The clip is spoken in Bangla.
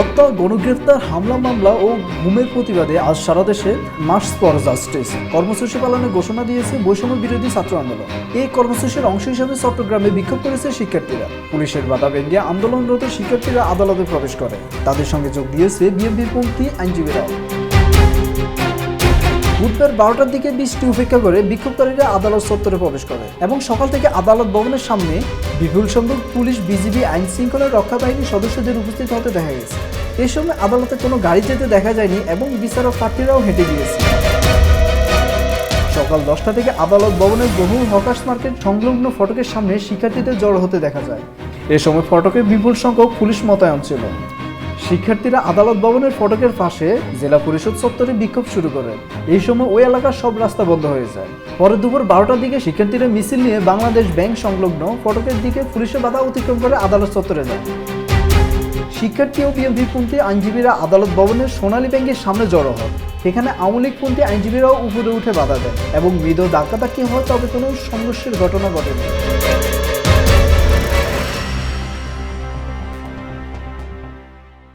গণহত্যা গণগ্রেফতার, হামলা, মামলা ও ঘুমের প্রতিবাদে আজ সারা দেশে মার্চ ফর জাস্টিস। কর্মসূচি পালনের ঘোষণা দিয়েছে বৈষম্য বিরোধী ছাত্র আন্দোলন। এই কর্মসূচির অংশ হিসেবে চট্টগ্রামে বিক্ষোভ করেছে শিক্ষার্থীরা। পুলিশের বাধা ভেঙে আন্দোলনরত শিক্ষার্থীরা আদালতে প্রবেশ করে। তাদের সঙ্গে যোগ দিয়েছে বিএনপির পন্থী আইনজীবীরাও বুধবার বারোটার দিকে বৃষ্টি উপেক্ষা করে বিক্ষোভকারীরা আদালত চত্বরে প্রবেশ করে এবং সকাল থেকে আদালত ভবনের সামনে বিপুল সংখ্যক পুলিশ, বিজিবি, আইন শৃঙ্খলা রক্ষা বাহিনীর সদস্যদের উপস্থিত হতে দেখা গেছে। এ সময় আদালতে কোনো গাড়ি যেতে দেখা যায়নি এবং বিচারক প্রার্থীরাও হেঁটে গিয়েছে। সকাল দশটা থেকে আদালত ভবনের বহু হকাশ মার্কেট সংলগ্ন ফটকের সামনে শিক্ষার্থীদের জড়ো হতে দেখা যায়। এ সময় ফটকে বিপুল সংখ্যক পুলিশ মোতায়েন ছিল। শিক্ষার্থীরা আদালত ভবনের ফটকের পাশে জেলা পরিষদ চত্বরে বিক্ষোভ শুরু করে। এই সময় ওই এলাকার সব রাস্তা বন্ধ হয়ে যায়। পরে দুপুর বারোটার দিকে শিক্ষার্থীরা মিছিল নিয়ে বাংলাদেশ ব্যাংক সংলগ্ন ফটকের দিকে পুলিশের বাধা অতিক্রম করে আদালত চত্বরে যায়। শিক্ষার্থী ও বিএনপিপন্থী আইনজীবীরা আদালত ভবনের সোনালী ব্যাংকের সামনে জড়ো হয় এখানে আওয়ামী লীগপন্থী আইনজীবীরাও উপরে উঠে বাধা দেয় এবং মৃদ ধাক্কাধাক্কি হয় তবে কোনো সংঘর্ষের ঘটনা ঘটেনি।